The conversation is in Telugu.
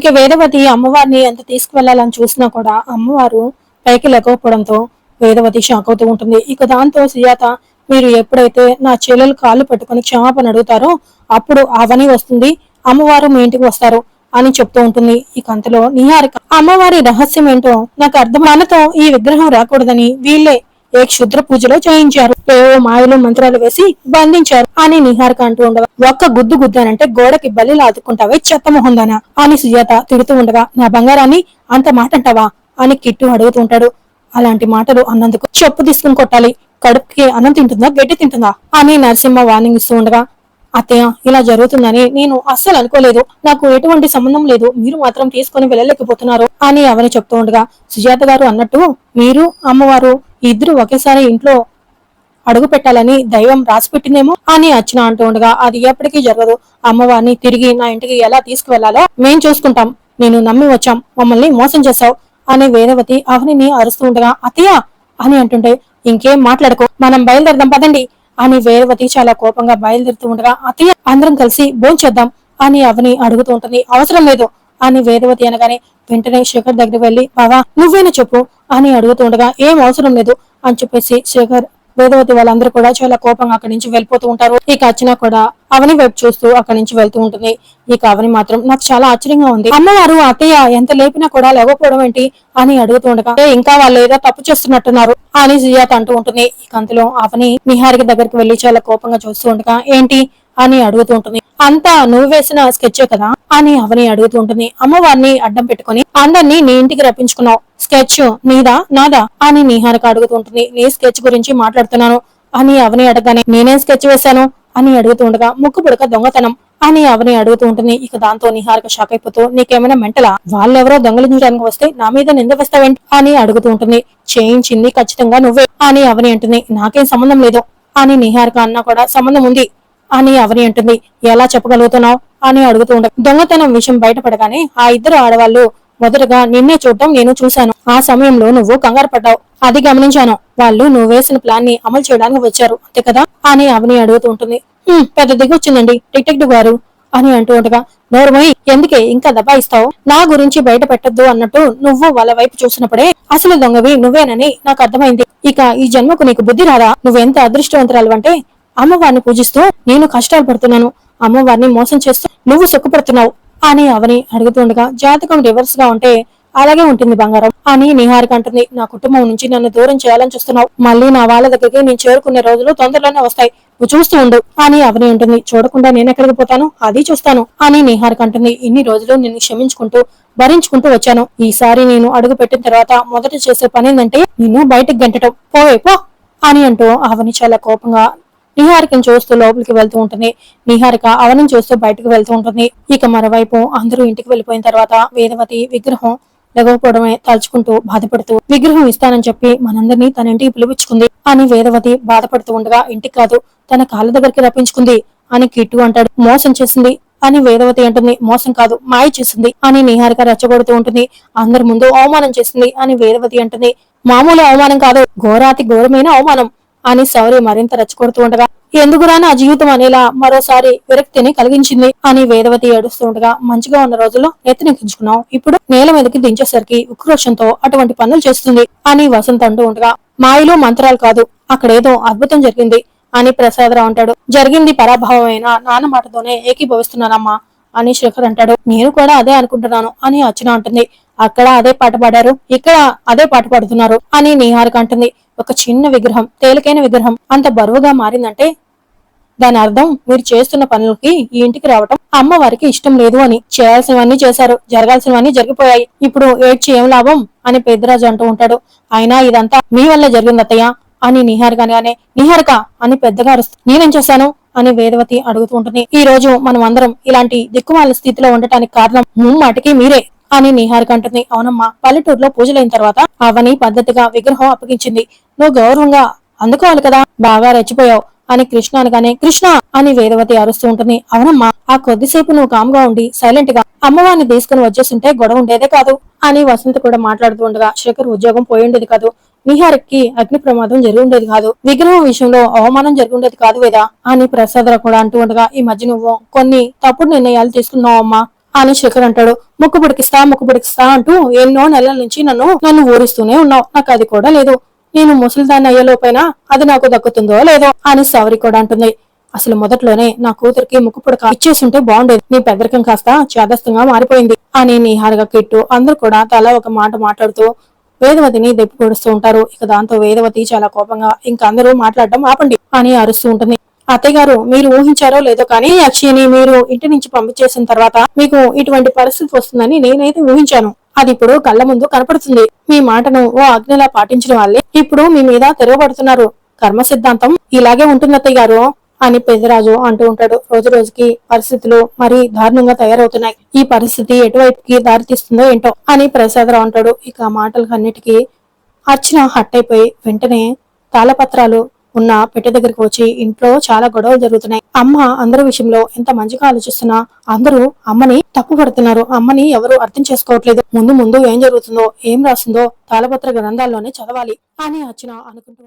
ఇక వేదవతి అమ్మవారిని ఎంత తీసుకువెళ్ళాలని చూసినా కూడా అమ్మవారు పైకి లేకపోవడంతో వేదవతి షాక్ అవుతూ ఉంటుంది. ఇక దాంతో సుజాత మీరు ఎప్పుడైతే నా చెల్లెలు కాళ్ళు పట్టుకుని క్షమాపణ అడుగుతారో అప్పుడు అవని వస్తుంది. అమ్మవారు మీ ఇంటికి వస్తారు అని చెప్తూ ఉంటుంది. ఇక అంతలో నిహారిక. అమ్మవారి రహస్యం ఏంటో నాకు అర్థం మనతో ఈ విగ్రహం రాకూడదని వీళ్ళే ఏ క్షుద్ర పూజలో చేయించారు. ఏవో మాయలు మంత్రాలు వేసి బంధించారు. అని నిహారిక అంటూ ఉండగా ఒక్క గుద్దు గుద్దానంటే గోడకి బల్లిలా అతుక్కుంటావే చెత్త మొహందానా అని సుజాత తిడుతూ ఉండగా నా బంగారాన్ని అంత మాట అంటావా అని కిట్టు అడుగుతూ ఉంటాడు. అలాంటి మాటలు అన్నందుకు చెప్పు తీసుకుని కొట్టాలి. కడుపుకి అన్నం తింటుందా? గడ్డి తింటుందా? అని నరసింహ వార్నింగ్ ఇస్తూ ఉండగా అత్తయ్య ఇలా జరుగుతుందని నేను అస్సలు అనుకోలేదు. నాకు ఎటువంటి సంబంధం లేదు. మీరు మాత్రం తీసుకొని వెళ్ళలేకపోతున్నారు అని అవని చెప్తూ ఉండగా సుజాత గారు అన్నట్టు మీరు అమ్మవారు ఇద్దరు ఒకేసారి ఇంట్లో అడుగు పెట్టాలని దైవం రాసిపెట్టిందేమో అని అర్చన అంటూ ఉండగా అది ఎప్పటికీ జరగదు. అమ్మవారిని తిరిగి నా ఇంటికి ఎలా తీసుకువెళ్ళాలో మేం చూసుకుంటాం. నేను నమ్మి వచ్చాం. మమ్మల్ని మోసం చేశావు అని వేదవతి అవనిని అరుస్తూ ఉండగా అతయ్య అని అంటుంటే ఇంకేం మాట్లాడకు. మనం బయలుదేరదాం పదండి. అని వేదవతి చాలా కోపంగా బయలుదేరుతూ ఉండగా అత్తయ్య అందరం కలిసి భోంచేద్దాం అని అవని అడుగుతూ ఉంటుంది. అవసరం లేదు అని వేదవతి అనగానే వెంటనే శేఖర్ దగ్గరికి వెళ్ళి బావా నువ్వేనా చెప్పు అని అడుగుతూ ఉండగా ఏం అవసరం లేదు అని చెప్పేసి శేఖర్ వేదవతి వాళ్ళందరూ కూడా చాలా కోపంగా అక్కడి నుంచి వెళ్ళిపోతూ ఉంటారు. ఇక అర్చన కూడా అవని వైపు చూస్తూ అక్కడి నుంచి వెళ్తూ ఉంటుంది. ఇక అవని మాత్రం నాకు చాలా ఆశ్చర్యంగా ఉంది. అమ్మవారు అత్తయ్య ఎంత లేపినా కూడా లేవకపోవడం ఏంటి అని అడుగుతూ ఉండగా ఇంకా వాళ్ళు ఏదో తప్పు చేస్తున్నట్టున్నారు అని సుజాత అంటూ ఉంటుంది. ఇక అంతలో అవని నిహారిక దగ్గరికి వెళ్ళి చాలా కోపంగా చూస్తూ ఉండగా ఏంటి? అని అడుగుతూ ఉంటుంది. అంతా నువ్వు వేసిన స్కెచ్ కదా అని అవని అడుగుతూ ఉంటుంది. అమ్మవారిని అడ్డం పెట్టుకుని అందరినీ నీ ఇంటికి రప్పించుకున్నావు. స్కెచ్ నీదా? నాదా? అని నిహారిక అడుగుతూ ఉంటుంది. నీ స్కెచ్ గురించి మాట్లాడుతున్నాను. అని అవని అడగగానే నేనేం స్కెచ్ వేశాను? అని అడుగుతూ ఉండగా ముక్కు పుడక దొంగతనం. అని అవని అడుగుతూ ఉంటుంది. ఇక దాంతో నిహారిక షాక్ అయిపోతూ నీకేమైనా మెంటలా? వాళ్ళెవరో దొంగలించడానికి వస్తే నా మీద నింద వేస్తావేంటి? అని అడుగుతూ ఉంటుంది. చేయించింది ఖచ్చితంగా నువ్వే. అని అవని అంటుంది. నాకేం సంబంధం లేదు. అని నిహారిక అన్నా కూడా సంబంధం ఉంది. అని అవని అంటుంది. ఎలా చెప్పగలుగుతున్నావు? అని అడుగుతూ ఉండ దొంగతనం విషయం బయటపడగానే ఆ ఇద్దరు ఆడవాళ్ళు మొదటగా నిన్నే చూడటం నేను చూశాను. ఆ సమయంలో నువ్వు కంగారు పడ్డావు. అది గమనించాను. వాళ్ళు నువ్వు వేసిన ప్లాన్ని అమలు చేయడానికి వచ్చారు. అంతే కదా? అని అవని అడుగుతూ ఉంటుంది. పెద్ద దిగొచ్చిందండి డిటెక్టివ్ గారు అని అంటూ ఉండగా నోరుమోయి ఎందుకే ఇంకా దబాయిస్తావు నా గురించి బయట పెట్టద్దు అన్నట్టు నువ్వు వాళ్ళ వైపు చూసినప్పుడే అసలు దొంగవి నువ్వేనని నాకు అర్థమైంది. ఇక ఈ జన్మకు నీకు బుద్ధి రాదా? నువ్వెంత అదృష్టవంతురాలు అంటే అమ్మవారిని పూజిస్తూ నేను కష్టాలు పడుతున్నాను అమ్మవారిని మోసం చేస్తూ నువ్వు సుఖపడుతున్నావు అని అవని అడుగుతుండగా జాతకం రివర్స్గా ఉంటే అలాగే ఉంటుంది బంగారం అని నిహారిక అంటుంది. నా కుటుంబం నుంచి నన్ను దూరం చేయాలని చూస్తున్నావు. మళ్ళీ నా వాళ్ళ దగ్గరికి నేను చేరుకునే రోజులు తొందరలోనే వస్తాయి. నువ్వు చూస్తూ ఉండు అని అవని ఉంటుంది చూడకుండా నేను ఎక్కడికి పోతాను? అది చూస్తాను అని నిహారిక అంటుంది. ఇన్ని రోజులు నిన్ను క్షమించుకుంటూ భరించుకుంటూ వచ్చాను. ఈసారి నేను అడుగు పెట్టిన తర్వాత మొదట చేసే పని ఏంటంటే నిన్ను బయటకు గెంటటం. పోవే పో అని అంటూ అవని చాలా కోపంగా నిహారికను చూస్తూ లోపలికి వెళ్తూ ఉంటుంది. నిహారిక అవనం చూస్తూ బయటకు వెళ్తూ ఉంటుంది. ఇక మరోవైపు అందరూ ఇంటికి వెళ్ళిపోయిన తర్వాత వేదవతి విగ్రహం లెగకపోవడమే తలుచుకుంటూ బాధపడుతూ విగ్రహం ఇస్తానని చెప్పి మనందరినీ తన ఇంటికి పిలిపించుకుంది. అని వేదవతి బాధపడుతూ ఉండగా ఇంటికి కాదు తన కాళ్ళ దగ్గరికి రప్పించుకుంది. అని కిట్టు అంటాడు. మోసం చేసింది. అని వేదవతి అంటుంది. మోసం కాదు మాయ చేసింది. అని నిహారిక రెచ్చగొడుతూ ఉంటుంది. అందరి ముందు అవమానం చేసింది. అని వేదవతి అంటుంది. మామూలు అవమానం కాదు ఘోరాతి ఘోరమైన అవమానం. అని సౌరి మరింత రెచ్చగొడుతూ ఉండగా ఎందుకురా నా జీవితం అనేలా మరోసారి విరక్తిని కలిగించింది? అని వేదవతి ఏడుస్తుండగా మంచిగా ఉన్న రోజుల్లో నెత్తినెక్కించుకున్నావు ఇప్పుడు నేల మీదకి దించేసరికి ఉక్రోషంతో అటువంటి పనులు చేస్తుంది అని వసంత్ అంటూ ఉండగా మాయలు మంత్రాలు కాదు అక్కడేదో అద్భుతం జరిగింది అని ప్రసాదరావు అంటాడు. జరిగింది పరాభవమైన నాన్న మాటతోనే ఏకీభవిస్తున్నానమ్మా అని శేఖర్ అంటాడు. నేను కూడా అదే అనుకుంటున్నాను అని అర్చన అంటుంది. అక్కడ అదే పాట పాడారు ఇక్కడ అదే పాట పాడుతున్నారు అని నిహారిక అంటుంది. ఒక చిన్న విగ్రహం తేలికైన విగ్రహం అంత బరువుగా మారిందంటే దాని అర్థం మీరు చేస్తున్న పనులకి ఈ ఇంటికి రావటం అమ్మవారికి ఇష్టం లేదు అని. చేయాల్సినవన్నీ చేశారు జరగాల్సినవన్నీ జరిగిపోయాయి. ఇప్పుడు ఏడ్చి ఏం లాభం అని పెద్దరాజు అంటూ ఉంటాడు. అయినా ఇదంతా మీ వల్ల జరిగింది అత్తయ్య అని నిహారిక అనగానే నిహారిక అని పెద్దగా అరుస్తూ నేనేం చేశాను? అని వేదవతి అడుగుతూ ఉంటుంది. ఈ రోజు మనం అందరం ఇలాంటి దిక్కుమాల స్థితిలో ఉండటానికి కారణం ముమ్మాటికి మీరే. అని నిహారిక అంటుంది. అవునమ్మా పల్లెటూరులో పూజలైన తర్వాత అవని పద్ధతిగా విగ్రహం అప్పగించింది. నువ్వు గౌరవంగా అందుకోవాలి కదా బాగా రెచ్చిపోయావు అని కృష్ణ అనగానే కృష్ణ అని వేదవతి అరుస్తూ ఉంటుంది. అవునమ్మా ఆ కొద్దిసేపు నువ్వు కామ్గా ఉండి సైలెంట్గా అమ్మవారిని తీసుకుని వచ్చేస్తుంటే గొడవ ఉండేదే కాదు అని వసంత కూడా మాట్లాడుతూ ఉండగా శేఖర్ ఉద్యోగం పోయి ఉండేది కాదు. నిహారికి అగ్ని ప్రమాదం జరిగి ఉండేది కాదు. విగ్రహం విషయంలో అవమానం జరిగి ఉండేది కాదు వేదా అని ప్రసాదరావు కూడా అంటూ ఉండగా ఈ మధ్య నువ్వు కొన్ని తప్పుడు నిర్ణయాలు తీసుకున్నావమ్మా. అని శేఖర్ అంటాడు. ముక్కు పుడికిస్తా ముక్కు పుడికిస్తా అంటూ ఎన్నో నెలల నుంచి నన్ను నన్ను ఊరిస్తూనే ఉన్నావు. నాకు అది కూడా లేదు. నేను ముసలిదాన్ని అయ్యేలోపైనా అది నాకు దక్కుతుందో లేదో అని సవరి కూడా అంటుంది. అసలు మొదట్లోనే నా కూతురికి ముక్కు పుడక ఇచ్చేసుంటే బాగుండేది. నీ పెద్దరికం కాస్త చేదస్తంగా మారిపోయింది అని నీహారుగా కిట్టు అందరూ కూడా తల ఒక మాట మాట్లాడుతూ వేదవతిని దెప్పి పొడుస్తూ ఉంటారు. ఇక దాంతో వేదవతి చాలా కోపంగా ఇంకా అందరూ మాట్లాడడం ఆపండి అని అరుస్తూ ఉంటుంది. అత్తయ్య గారు మీరు ఊహించారో లేదో కానీ అక్షయ్ని మీరు ఇంటి నుంచి పంపించేసిన తర్వాత మీకు ఇటువంటి పరిస్థితి వస్తుందని నేనైతే ఊహించాను. అది ఇప్పుడు కళ్ళ ముందు కనపడుతుంది. మీ మాటను ఓ అగ్నిలా పాటించిన వాళ్ళే ఇప్పుడు మీ మీద తిరగబడుతున్నారు కర్మ సిద్ధాంతం ఇలాగే ఉంటుంది అత్తయ్య గారు అని పెద్దరాజు అంటూ ఉంటాడు. రోజు రోజుకి పరిస్థితులు మరీ దారుణంగా తయారవుతున్నాయి. ఈ పరిస్థితి ఎటువైపుకి దారితీస్తుందో ఏంటో అని ప్రసాదరావు అంటాడు. ఇక ఆ మాటలకన్నిటికీ అర్చన హట్ అయిపోయి వెంటనే తాళపత్రాలు ఉన్న పెట్టె దగ్గరకు వచ్చి ఇంట్లో చాలా గొడవలు జరుగుతున్నాయి. అమ్మ అందరి విషయంలో ఎంత మంచిగా ఆలోచిస్తున్నా అందరూ అమ్మని తప్పు పడుతున్నారు. అమ్మని ఎవరు అర్థం చేసుకోవట్లేదు. ముందు ముందు ఏం జరుగుతుందో ఏం రాస్తుందో తాళపత్ర గ్రంథాల్లోనే చదవాలి. అని అర్చన అనుకుంటూ